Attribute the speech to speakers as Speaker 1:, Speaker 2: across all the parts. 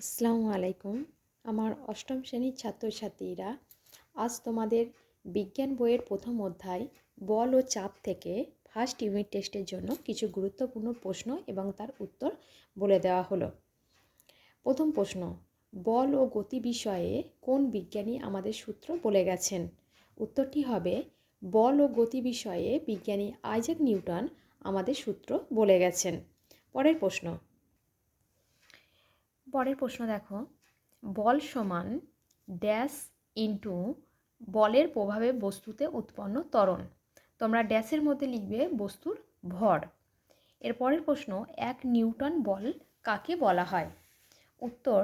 Speaker 1: আসসালামু আলাইকুম। আমার অষ্টম শ্রেণির ছাত্রছাত্রীরা, আজ তোমাদের বিজ্ঞান বইয়ের প্রথম অধ্যায়, বল ও চাপ থেকে ফার্স্ট ইউনিট টেস্টের জন্য কিছু গুরুত্বপূর্ণ প্রশ্ন এবং তার উত্তর বলে দেওয়া হলো। প্রথম প্রশ্ন, বল ও গতি বিষয়ে কোন বিজ্ঞানী আমাদের সূত্র বলে গেছেন? উত্তরটি হবে, বল ও গতি বিষয়ে বিজ্ঞানী আইজাক নিউটন আমাদের সূত্র বলে গেছেন। পরের প্রশ্ন পরের প্রশ্ন দেখো। বল সমান ড্যাশ ইন্টু বলের প্রভাবে বস্তুতে উৎপন্ন ত্বরণ। তোমরা ড্যাশের মধ্যে লিখবে বস্তুর ভর। এর পরের প্রশ্ন, এক নিউটন বল কাকে বলা হয়? উত্তর,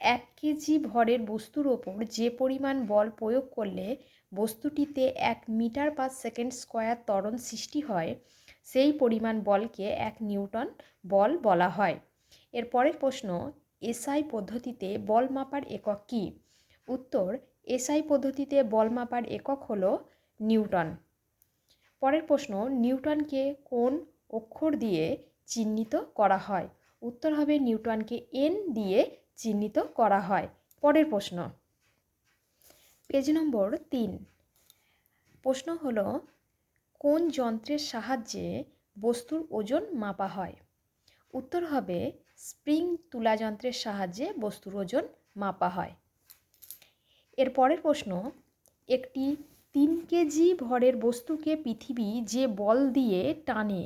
Speaker 1: এক কেজি ভরের বস্তুর ওপর যে পরিমাণ বল প্রয়োগ করলে বস্তুটিতে এক মিটার পার সেকেন্ড স্কোয়ার ত্বরণ সৃষ্টি হয়, সেই পরিমাণ বলকে এক নিউটন বল বলা হয়। এর পরের প্রশ্ন এসআই পদ্ধতিতে বল মাপার একক কী? উত্তর, এসআই পদ্ধতিতে বল মাপার একক হল নিউটন। পরের প্রশ্ন, নিউটনকে কোন অক্ষর দিয়ে চিহ্নিত করা হয়? উত্তর হবে নিউটনকে এন দিয়ে চিহ্নিত করা হয়। পরের প্রশ্ন। পেজ নম্বর তিন। প্রশ্ন হল, কোন যন্ত্রের সাহায্যে বস্তুর ওজন মাপা হয়? উত্তর হবে স্প্রিং তুলা যন্ত্রের সাহায্যে বস্তুর ওজন মাপা হয়। এর পরের প্রশ্ন, একটি তিন কেজি ভরের বস্তুকে পৃথিবী যে বল দিয়ে টানে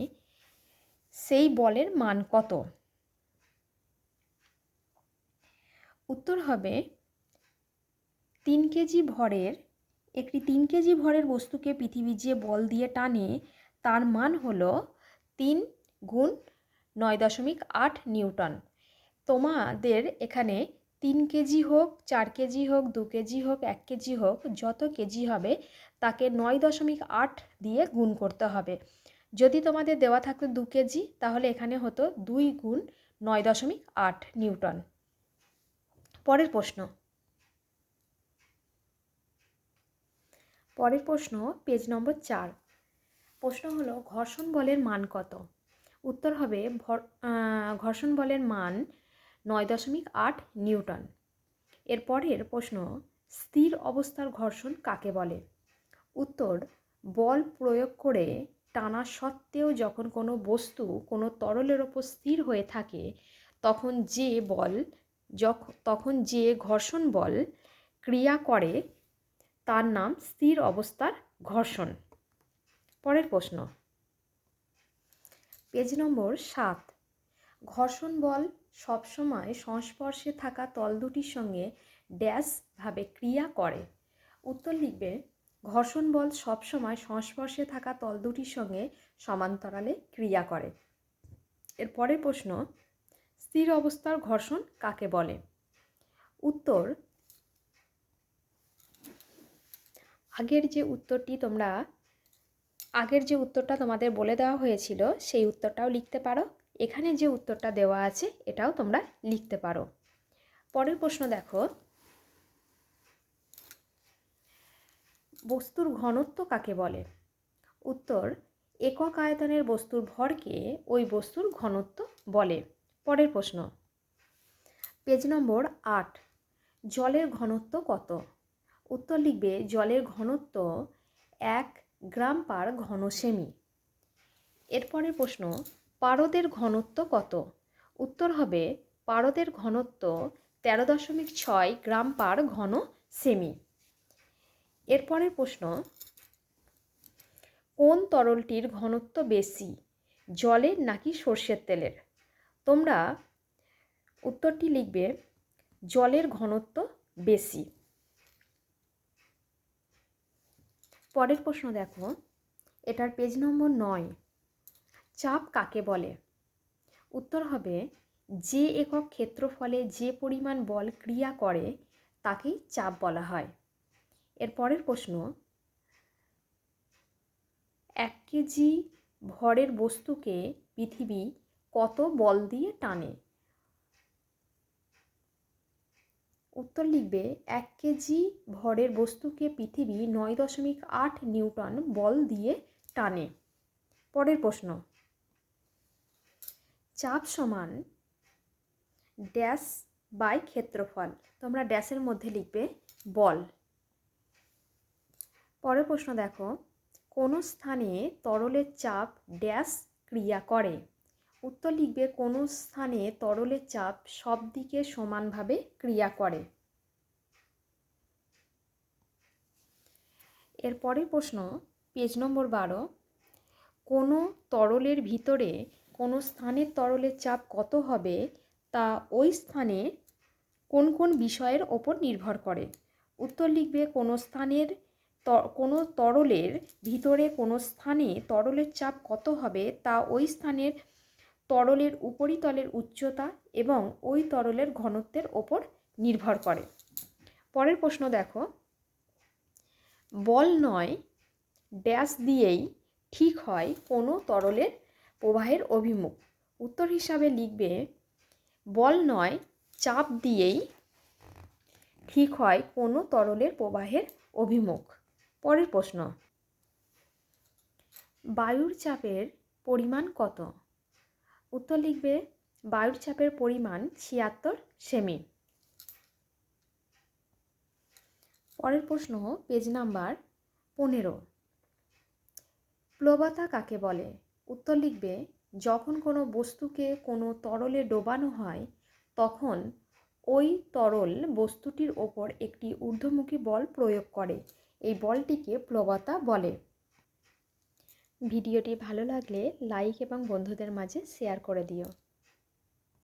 Speaker 1: সেই বলের মান কত? উত্তর হবে তিন কেজি ভরের, একটি তিন কেজি ভরের বস্তুকে পৃথিবী যে বল দিয়ে টানে তার মান হলো তিন গুণ নয় দশমিক আট নিউটন। তোমাদের এখানে তিন কেজি হোক, চার কেজি হোক, দু কেজি হোক, এক কেজি হোক, যত কেজি হবে, তাকে নয় দশমিক আট দিয়ে গুণ করতে হবে। যদি তোমাদের দেওয়া থাকতো দু কেজি, তাহলে এখানে হতো দুই গুণ নয় দশমিক আট নিউটন। পরের প্রশ্ন। পরের প্রশ্ন, পেজ নম্বর চার। প্রশ্ন হলো, ঘর্ষণ বলের মান কত? উত্তর হবে ঘর্ষণ বলের মান নয় দশমিক আট নিউটন। এর পরের প্রশ্ন, স্থির অবস্থার ঘর্ষণ কাকে বলে? উত্তর, বল প্রয়োগ করে টানা সত্ত্বেও যখন কোনো বস্তু কোনো তরলের ওপর স্থির হয়ে থাকে, তখন যে বল যখন তখন যে ঘর্ষণ বল ক্রিয়া করে, তার নাম স্থির অবস্থার ঘর্ষণ। পরের প্রশ্ন পেজ নম্বর সাত। ঘর্ষণ বল সবসময় সংস্পর্শে থাকা তল দুটির সঙ্গে ড্যাশভাবে ক্রিয়া করে। উত্তর লিখবে, ঘর্ষণ বল সবসময় সংস্পর্শে থাকা তল দুটির সঙ্গে সমান্তরালে ক্রিয়া করে। এর পরের প্রশ্ন, স্থির অবস্থার ঘর্ষণ কাকে বলে? উত্তর, আগের যে উত্তরটি তোমরা আগের যে উত্তরটা তোমাদের বলে দেওয়া হয়েছিল, সেই উত্তরটাও লিখতে পারো। এখানে যে উত্তরটা দেওয়া আছে, এটাও তোমরা লিখতে পারো। পরের প্রশ্ন দেখো। বস্তুর ঘনত্ব কাকে বলে? উত্তর, একক আয়তনের বস্তুর ভরকে ওই বস্তুর ঘনত্ব বলে। পরের প্রশ্ন। পেজ নম্বর আট, জলের ঘনত্ব কত? উত্তর লিখবে, জলের ঘনত্ব এক গ্রাম পার ঘন সেমি এরপরের প্রশ্ন, পারদের ঘনত্ব কত? উত্তর হবে, পারদের ঘনত্ব তেরো দশমিক ছয় গ্রাম পার ঘন সেমি এরপরের প্রশ্ন, কোন তরলটির ঘনত্ব বেশি, জলের নাকি সর্ষের তেলের? তোমরা উত্তরটি লিখবে, জলের ঘনত্ব বেশি। পরের প্রশ্ন দেখো। এটার পেজ নম্বর নয়। চাপ কাকে বলে? উত্তর হবে, যে একক ক্ষেত্রফলে যে পরিমাণ বল ক্রিয়া করে, তাকেই চাপ বলা হয়। এর পরের প্রশ্ন, এক কেজি ভরের বস্তুকে পৃথিবী কত বল দিয়ে টানে? উত্তর লিখবে, এক কেজি ভরের বস্তুকে পৃথিবী নয় দশমিক আট নিউটন বল দিয়ে টানে। পরের প্রশ্ন, চাপ সমান ড্যাশ বাই ক্ষেত্রফল, তোমরা ড্যাশের মধ্যে লিখবে বল। পরের প্রশ্ন দেখো, কোনো স্থানে তরলের চাপ ড্যাশ ক্রিয়া করে? উত্তর লিখবে, কোনো স্থানে তরলের চাপ সব দিকে সমানভাবে ক্রিয়া করে। এর পরের প্রশ্ন, পেজ নম্বর বারো, কোনো তরলের ভিতরে কোনো স্থানের তরলের চাপ কত হবে তা ওই স্থানে কোন কোন বিষয়ের ওপর নির্ভর করে? উত্তর লিখবে, কোনো স্থানের কোনো তরলের ভিতরে কোনো স্থানে তরলের চাপ কত হবে তা ওই স্থানের তরলের উপরিতলের উচ্চতা এবং ওই তরলের ঘনত্বের ওপর নির্ভর করে। পরের প্রশ্ন দেখো। বল নয় ড্যাশ দিয়েই ঠিক হয় কোনো তরলের প্রবাহের অভিমুখ। উত্তর হিসাবে লিখবে, বল নয় চাপ দিয়েই ঠিক হয় কোনো তরলের প্রবাহের অভিমুখ। পরের প্রশ্ন, বায়ুর চাপের পরিমাণ কত? উত্তর লিখবে, বায়ুর চাপের পরিমাণ ছিয়াত্তর সেমি। পরের প্রশ্ন পেজ নাম্বার পনেরো। প্লবতা কাকে বলে? উত্তর লিখবে, যখন কোনো বস্তুকে কোনো তরলে ডোবানো হয়, তখন ওই তরল বস্তুটির ওপর একটি ঊর্ধ্বমুখী বল প্রয়োগ করে। এই বলটিকে প্লবতা বলে। ভিডিওটি ভালো লাগলে লাইক এবং বন্ধুদের মাঝে শেয়ার করে দিও।